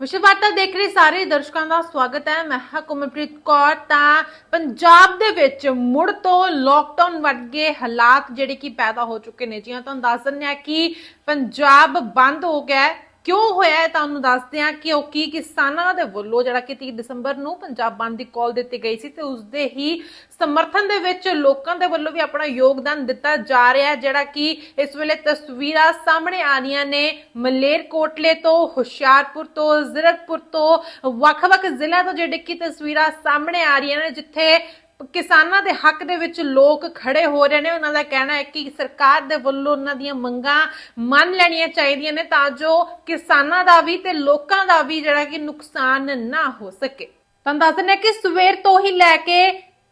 ਵਿਸ਼ਵ ਵਾਰਤਾ ਦੇਖ ਰਹੇ ਸਾਰੇ ਦਰਸ਼ਕਾਂ ਦਾ ਸਵਾਗਤ ਹੈ। ਮੈਂ ਹਾਂ ਕੁਮਲਪ੍ਰੀਤ ਕੌਰ। ਤਾਂ ਪੰਜਾਬ ਦੇ ਵਿੱਚ ਮੁੜ ਤੋਂ ਲੋਕਡਾਊਨ ਵਰਗੇ ਹਾਲਾਤ ਜਿਹੜੇ ਕਿ ਪੈਦਾ ਹੋ ਚੁੱਕੇ ਨੇ ਜਿਵੇਂ ਤੁਹਾਨੂੰ ਦੱਸ ਦਿੰਦੇ ਆ ਕਿ ਪੰਜਾਬ ਬੰਦ ਹੋ ਗਿਆ ਕਿਉਂ ਹੋਇਆ ਹੈ? ਤੁਹਾਨੂੰ ਦੱਸਦੇ ਹਾਂ ਕਿਉਂਕਿ ਕਿਸਾਨਾਂ ਦੇ ਵੱਲੋਂ ਜਿਹੜਾ ਕਿ 30 ਦਸੰਬਰ ਨੂੰ ਪੰਜਾਬ ਬੰਦ ਦੀ ਕਾਲ ਦਿੱਤੀ ਗਈ ਸੀ ਤੇ ਉਸ ਦੇ ਹੀ ਸਮਰਥਨ ਦੇ ਵਿੱਚ ਲੋਕਾਂ ਦੇ ਵੱਲੋਂ ਵੀ ਆਪਣਾ ਯੋਗਦਾਨ ਦਿੱਤਾ ਜਾ ਰਿਹਾ ਹੈ, ਜਿਹੜਾ ਕਿ ਇਸ ਵੇਲੇ ਤਸਵੀਰਾਂ ਸਾਹਮਣੇ ਆ ਰਹੀਆਂ ਨੇ। ਮਲੇਰਕੋਟਲੇ ਤੋਂ, ਹੁਸ਼ਿਆਰਪੁਰ ਤੋਂ, ਜ਼ੀਰਕਪੁਰ ਤੋਂ, ਵੱਖ-ਵੱਖ ਜ਼ਿਲ੍ਹਿਆਂ ਤੋਂ ਜਿਹੜੇ ਕਿ ਤਸਵੀਰਾਂ ਸਾਹਮਣੇ ਆ ਰਹੀਆਂ ਨੇ, ਜਿੱਥੇ ਕਿਸਾਨਾਂ ਦੇ ਹੱਕ ਦੇ ਵਿੱਚ ਲੋਕ ਖੜੇ ਹੋ ਰਹੇ ਨੇ। ਉਹਨਾਂ ਦਾ ਕਹਿਣਾ ਹੈ ਕਿ ਸਰਕਾਰ ਦੇ ਵੱਲੋਂ ਉਹਨਾਂ ਦੀਆਂ ਮੰਗਾਂ ਮੰਨ ਲੈਣੀਆਂ ਚਾਹੀਦੀਆਂ ਨੇ ਤਾਂ ਜੋ ਕਿਸਾਨਾਂ ਦਾ ਵੀ ਤੇ ਲੋਕਾਂ ਦਾ ਵੀ ਜਿਹੜਾ ਕਿ ਨੁਕਸਾਨ ਨਾ ਹੋ ਸਕੇ। ਤੁਹਾਨੂੰ ਦੱਸ ਦਿੰਦੇ ਕਿ ਸਵੇਰ ਤੋਂ ਹੀ ਲੈ ਕੇ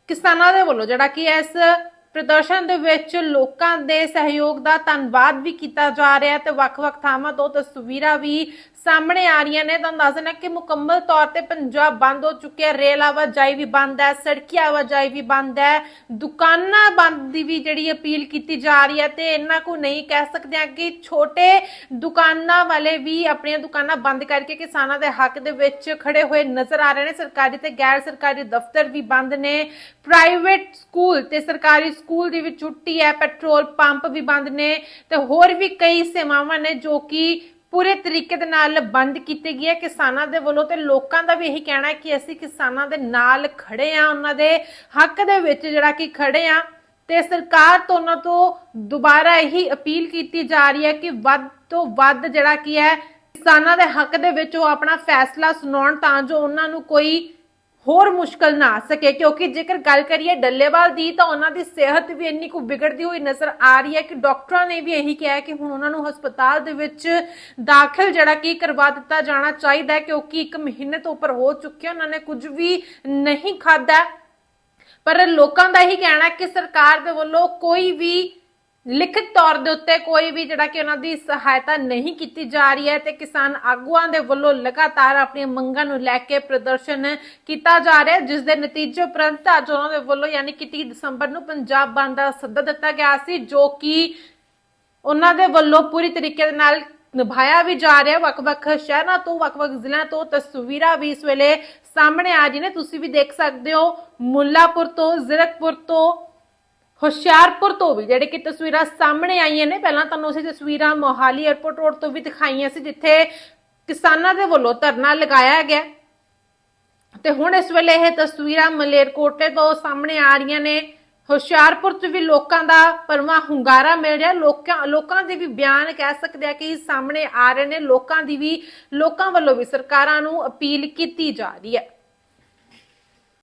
ਕਿਸਾਨਾਂ ਦੇ ਵੱਲੋਂ ਜਿਹੜਾ ਕਿ ਇਸ ਪ੍ਰਦਰਸ਼ਨ ਦੇ ਵਿੱਚ ਲੋਕਾਂ ਦੇ ਸਹਿਯੋਗ ਦਾ ਧੰਨਵਾਦ ਵੀ ਕੀਤਾ ਜਾ ਰਿਹਾ ਤੇ ਵੱਖ-ਵੱਖ ਥਾਵਾਂ ਤੋਂ ਤਸਵੀਰਾਂ ਵੀ ਸਾਹਮਣੇ ਆ ਰਹੀਆਂ ਨੇ। ਤੁਹਾਨੂੰ ਦੱਸ ਦਿੰਦਾ ਕਿ ਮੁਕੰਮਲ ਤੌਰ ਤੇ ਪੰਜਾਬ ਬੰਦ ਹੋ ਚੁੱਕਿਆ, ਰੇਲ ਆਵਾਜਾਈ ਵੀ ਬੰਦ ਹੈ, ਸੜਕੀ ਆਵਾਜਾਈ ਵੀ ਬੰਦ ਹੈ, ਦੁਕਾਨਾਂ ਬੰਦ ਦੀ ਵੀ ਜਿਹੜੀ ਅਪੀਲ ਕੀਤੀ ਜਾ ਰਹੀ ਹੈ ਤੇ ਇਹਨਾਂ ਕੋ ਨਹੀਂ ਕਹਿ ਸਕਦੇ ਆ ਕਿ ਛੋਟੇ ਦੁਕਾਨਾਂ ਵਾਲੇ ਵੀ ਆਪਣੀਆਂ ਦੁਕਾਨਾਂ ਬੰਦ ਕਰਕੇ ਕਿਸਾਨਾਂ ਦੇ ਹੱਕ ਦੇ ਵਿੱਚ ਖੜੇ ਹੋਏ ਨਜ਼ਰ ਆ ਰਹੇ ਨੇ। ਸਰਕਾਰੀ ਤੇ ਗੈਰ ਸਰਕਾਰੀ ਦਫ਼ਤਰ ਵੀ ਬੰਦ ਨੇ। ਪ੍ਰਾਈਵੇਟ ਸਕੂਲ ਤੇ ਸਰਕਾਰੀ ਸਕੂਲ ਦੀ ਵੀ ਛੁੱਟੀ ਹੈ, ਪੈਟਰੋਲ ਪੰਪ ਵੀ ਬੰਦ ਨੇ ਤੇ ਹੋਰ ਵੀ ਕਈ ਸੇਵਾਵਾਂ ਨੇ ਜੋ ਕਿ ਪੂਰੇ ਤਰੀਕੇ ਦੇ ਨਾਲ ਬੰਦ ਕੀਤੀ ਗਈ ਕਿਸਾਨਾਂ ਦੇ ਵੱਲੋਂ ਤੇ ਲੋਕਾਂ ਦਾ ਵੀ ਇਹੀ ਕਹਿਣਾ ਹੈ ਕਿ ਅਸੀਂ ਕਿਸਾਨਾਂ ਦੇ ਨਾਲ ਖੜੇ ਆ ਉਹਨਾਂ ਦੇ ਹੱਕ ਦੇ ਵਿੱਚ ਜਿਹੜਾ ਕਿ ਖੜੇ ਆ ਤੇ ਸਰਕਾਰ ਤੋਂ ਉਹਨਾਂ ਤੋਂ ਦੁਬਾਰਾ ਇਹੀ ਅਪੀਲ ਕੀਤੀ ਜਾ ਰਹੀ ਹੈ ਕਿ ਵੱਧ ਤੋਂ ਵੱਧ ਜਿਹੜਾ ਕੀ ਹੈ, ਕਿਸਾਨਾਂ ਦੇ ਹੱਕ ਦੇ ਵਿੱਚ ਉਹ ਆਪਣਾ ਫੈਸਲਾ ਸੁਣਾਉਣ ਤਾਂ ਜੋ ਉਹਨਾਂ ਨੂੰ ਕੋਈ ਹੋਰ ਮੁਸ਼ਕਲ ਨਾ ਆ ਸਕੇ, ਕਿਉਂਕਿ ਜੇਕਰ ਗੱਲ ਕਰੀਏ ਡੱਲੇਵਾਲ ਦੀ, ਤਾਂ ਉਹਨਾਂ ਦੀ ਸਿਹਤ ਵੀ ਇੰਨੀ ਕੁ ਵਿਗੜਦੀ ਹੋਈ ਨਜ਼ਰ ਆ ਰਹੀ ਹੈ ਕਿ ਡਾਕਟਰਾਂ ਨੇ ਵੀ ਇਹੀ ਕਿਹਾ ਕਿ ਹੁਣ ਉਹਨਾਂ ਨੂੰ ਹਸਪਤਾਲ ਦੇ ਵਿੱਚ ਦਾਖਲ ਜਿਹੜਾ ਕੀ ਕਰਵਾ ਦਿੱਤਾ ਜਾਣਾ ਚਾਹੀਦਾ ਹੈ, ਕਿਉਂਕਿ ਇੱਕ ਮਹੀਨੇ ਤੋਂ ਉੱਪਰ ਹੋ ਚੁੱਕਿਆ, ਉਹਨਾਂ ਨੇ ਕੁਝ ਵੀ ਨਹੀਂ ਖਾਦਾ ਪਰ ਲੋਕਾਂ ਦਾ ਇਹੀ ਕਹਿਣਾ ਕਿ ਸਰਕਾਰ ਦੇ ਵੱਲੋਂ ਕੋਈ ਵੀ ਲਿਖਤ ਤੌਰ ਦੇ ਉੱਤੇ ਕੋਈ ਵੀ ਜਿਹੜਾ ਕਿ ਉਹਨਾਂ ਦੀ ਸਹਾਇਤਾ ਨਹੀਂ ਕੀਤੀ ਜਾ ਰਹੀ ਹੈ ਤੇ ਕਿਸਾਨ ਆਗੂਆਂ ਦੇ ਵੱਲੋਂ ਲਗਾਤਾਰ ਆਪਣੀਆਂ ਮੰਗਾਂ ਨੂੰ ਲੈ ਕੇ ਪ੍ਰਦਰਸ਼ਨ ਕੀਤਾ ਜਾ ਰਿਹਾ ਹੈ, ਜਿਸ ਦੇ ਨਤੀਜੇ ਉਪਰੰਤ ਅੱਜ ਉਹਨਾਂ ਦੇ ਵੱਲੋਂ ਯਾਨੀ ਕਿ 30 ਦਸੰਬਰ ਨੂੰ ਪੰਜਾਬ ਬੰਦ ਦਾ ਸੱਦਾ ਦਿੱਤਾ ਗਿਆ ਸੀ, ਜੋ ਕਿ ਉਹਨਾਂ ਦੇ ਵੱਲੋਂ ਪੂਰੀ ਤਰੀਕੇ ਦੇ ਨਾਲ ਨਿਭਾਇਆ ਵੀ ਜਾ ਰਿਹਾ ਵੱਖ-ਵੱਖ ਸ਼ਹਿਰਾਂ ਤੋਂ, ਵੱਖ-ਵੱਖ ਜ਼ਿਲ੍ਹਿਆਂ ਤੋਂ ਤਸਵੀਰਾਂ ਵੀ ਇਸ ਵੇਲੇ ਸਾਹਮਣੇ ਆ ਜੀ ਨੇ। ਤੁਸੀਂ ਵੀ ਦੇਖ ਸਕਦੇ ਹੋ ਮੁੱਲਾਪੁਰ ਤੋਂ ਜ਼ੀਰਕਪੁਰ ਤੋਂ ਹੁਸ਼ਿਆਰਪੁਰ ਤੋਂ ਵੀ, ਜਿਹੜੇ ਕਿ ਤਸਵੀਰਾਂ ਸਾਹਮਣੇ ਆਈਆਂ ਨੇ, ਪਹਿਲਾਂ ਤੁਹਾਨੂੰ ਅਸੀਂ ਤਸਵੀਰਾਂ ਮੋਹਾਲੀ 에ਅਰਪੋਰਟ ਰੋਡ ਤੋਂ ਵੀ ਦਿਖਾਈਆਂ ਸੀ, ਜਿੱਥੇ ਕਿਸਾਨਾਂ ਦੇ ਵੱਲੋਂ ਧਰਨਾ ਲਗਾਇਆ ਗਿਆ। ਤੇ ਹੁਣ ਇਸ ਵੇਲੇ ਇਹ ਤਸਵੀਰਾਂ ਮਲੇਰਕੋਟੇ ਤੋਂ ਸਾਹਮਣੇ ਆ ਰਹੀਆਂ ਨੇ। ਹੁਸ਼ਿਆਰਪੁਰ 'ਚ ਵੀ ਲੋਕਾਂ ਦਾ ਪਰਮਾ ਹੁੰਗਾਰਾ ਮਿਲ ਰਿਹਾ। ਲੋਕਾਂ ਲੋਕਾਂ ਦੇ ਵੀ ਬਿਆਨ ਕਹਿ ਸਕਦੇ ਆ ਕਿ ਸਾਹਮਣੇ ਆ ਰਹੇ ਨੇ। ਲੋਕਾਂ ਦੀ ਵੀ, ਲੋਕਾਂ ਵੱਲੋਂ ਵੀ ਸਰਕਾਰਾਂ ਨੂੰ ਅਪੀਲ ਕੀਤੀ ਜਾ ਰਹੀ ਹੈ।